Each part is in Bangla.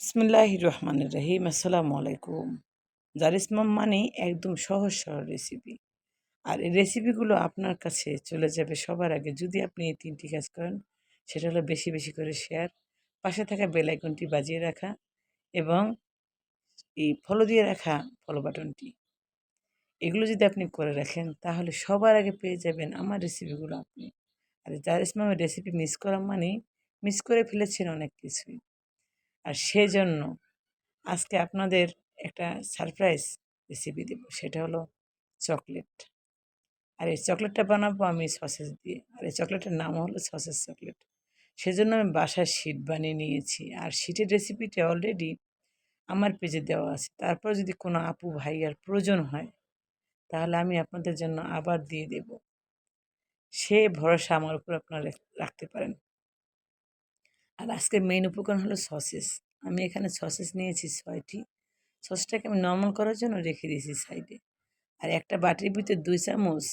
বিসমিল্লাহ রহমান রহিম আসসালামু আলাইকুম। জারিসমাম মানে একদম সহজ সরল রেসিপি আর এই রেসিপিগুলো আপনার কাছে চলে যাবে সবার আগে যদি আপনি এই তিনটি কাজ করেন, সেটা হলো বেশি বেশি করে শেয়ার পাশে থাকা বেলাইকনটি বাজিয়ে রাখা এবং এই ফলো দিয়ে রাখা ফলো বাটনটি এগুলো যদি আপনি করে রাখেন, তাহলে সবার আগে পেয়ে যাবেন আমার রেসিপিগুলো আপনি। আর জারিসমামের রেসিপি মিস করা মানে মিস করে ফেলেছেন অনেক কিছুই। আর সেজন্য আজকে আপনাদের একটা সারপ্রাইজ রেসিপি দেবো, সেটা হলো চকলেট আর এই চকলেটটা বানাবো আমি সসেস দিয়ে। আর এই চকলেটের নাম হলো সসেস চকলেট সেজন্য আমি বাসার শিট বানিয়ে নিয়েছি। আর শিটের রেসিপিটা অলরেডি আমার পেজে দেওয়া আছে। তারপর যদি কোনো আপু ভাইয়ার প্রয়োজন হয়, তাহলে আমি আপনাদের জন্য আবার দিয়ে দেব। সে ভরসা আমার উপর আপনারা রাখতে পারেন। আর আজকের মেইন উপকরণ হলো সসেস আমি এখানে সসেস নিয়েছি ছয়টি। সসটাকে আমি নর্মাল করার জন্য রেখে দিয়েছি সাইডে আর একটা বাটির ভিতরে দুই চামচ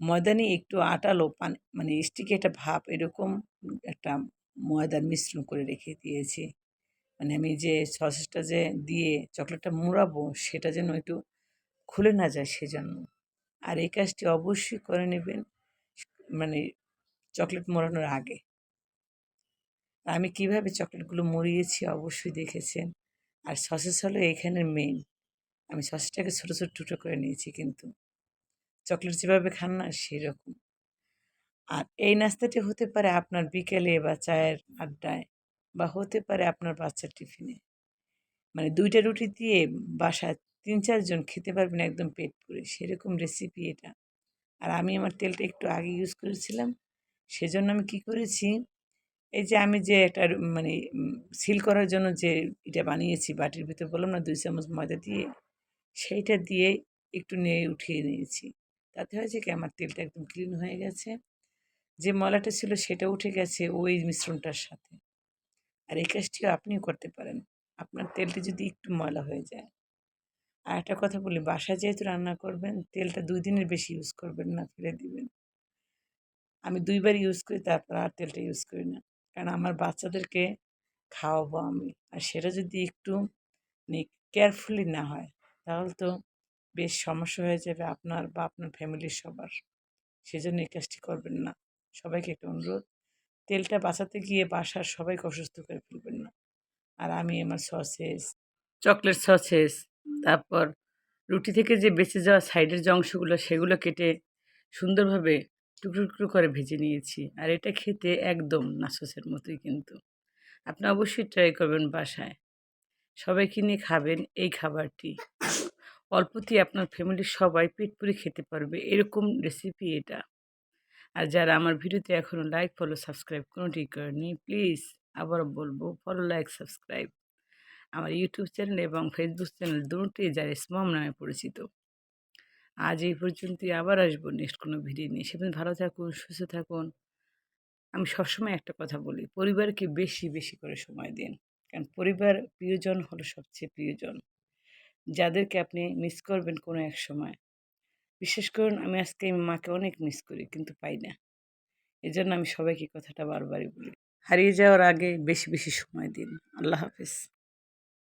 ময়দা নিয়ে একটু আটালো পান মানে স্টিকে একটা ভাপ এরকম একটা ময়দার মিশ্রণ করে রেখে দিয়েছি। মানে আমি যে সসেসটা যে দিয়ে চকলেটটা মুড়াবো, সেটা যেন একটু খুলে না যায় সেজন্য। আর এই কাজটি অবশ্যই করে নেবেন মানে চকলেট মোড়ানোর আগে। আমি কীভাবে চকলেটগুলো মরিয়েছি অবশ্যই দেখেছেন। আর সসেস হলো এখানের মেন আমি সসটাকে ছোটো ছোটো টুটো করে নিয়েছি কিন্তু। চকলেট যেভাবে খান না, সেরকম। আর এই নাস্তাটি হতে পারে আপনার বিকেলে বা চায়ের আড্ডায় বা হতে পারে আপনার বাচ্চার টিফিনে। মানে দুইটা রুটি দিয়ে বাসায় তিন চারজন খেতে পারবেন একদম পেট পুরে। সেরকম রেসিপি এটা। আর আমি আমার তেলটা একটু আগে ইউজ করেছিলাম। সেজন্য আমি কি করেছি এই যে আমি যে একটা মানে সিল করার জন্য যে এটা বানিয়েছি বাটির ভিতরে বললাম না, দুই চামচ ময়দা দিয়ে, সেইটা দিয়ে একটু নিয়ে উঠিয়ে নিয়েছি। তাতে হয়েছে কি আমার তেলটা একদম ক্লিন হয়ে গেছে। যে ময়লাটা ছিল সেটা উঠে গেছে ওই মিশ্রণটার সাথে। আর এই কাজটিও আপনিও করতে পারেন। আপনার তেলটা যদি একটু ময়লা হয়ে যায়। আর একটা কথা বলি, বাসায় যেহেতু রান্না করবেন, তেলটা দুই দিনের বেশি ইউজ করবেন না, ফেলে দিবেন। আমি দুইবার ইউজ করি, তারপর আর তেলটা ইউজ করি না। কারণ আমার বাচ্চাদেরকে খাওয়াবো আমি। আর সেটা যদি একটু মানে কেয়ারফুলি না হয়, তাহলে তো বেশ সমস্যা হয়ে যাবে আপনার বা আপনার ফ্যামিলির সবার। সেজন্য এই কাজটি করবেন না। সবাইকে একটা অনুরোধ, তেলটা বাঁচাতে গিয়ে বাসার সবাইকে অসুস্থ করে ফেলবেন না। আর আমি আমার সসেস চকলেট সসেস তারপর রুটি থেকে যে বেঁচে যাওয়া সাইডের যে অংশগুলো, সেগুলো কেটে সুন্দরভাবে টুকরো টুকরো করে ভেজে নিয়েছি। আর এটা খেতে একদম নাসসের মতোই কিন্তু। আপনি অবশ্যই ট্রাই করবেন বাসায়। সবাইকে নিয়ে খাবেন এই খাবারটি? অল্পতেই আপনার ফ্যামিলির সবাই পেট পুরে খেতে পারবে, এরকম রেসিপি এটা। আর যারা আমার ভিডিওতে এখনও লাইক ফলো সাবস্ক্রাইব কোনোটি করেনি প্লিজ আবারও বলব ফলো লাইক সাবস্ক্রাইব আমার ইউটিউব চ্যানেল এবং ফেসবুক চ্যানেল দুটোই যারা স্মম নামে পরিচিত। আজ এই পর্যন্তই, আবার আসব নেক্সট কোনো ভিডিও নিয়ে। সেদিন ভালো থাকুন, সুস্থ থাকুন। আমি সবসময় একটা কথা বলি, পরিবারকে বেশি বেশি করে সময় দিন। কারণ পরিবার প্রিয়জন হলো সবচেয়ে প্রিয়জন। যাদেরকে আপনি মিস করবেন কোনো এক সময়। বিশেষ করুন, আমি আজকে মাকে অনেক মিস করি, কিন্তু পাই না। এই জন্য আমি সবাইকে কথাটা বারবারই বলি। হারিয়ে যাওয়ার আগে বেশি বেশি সময় দিন। আল্লাহ হাফিজ।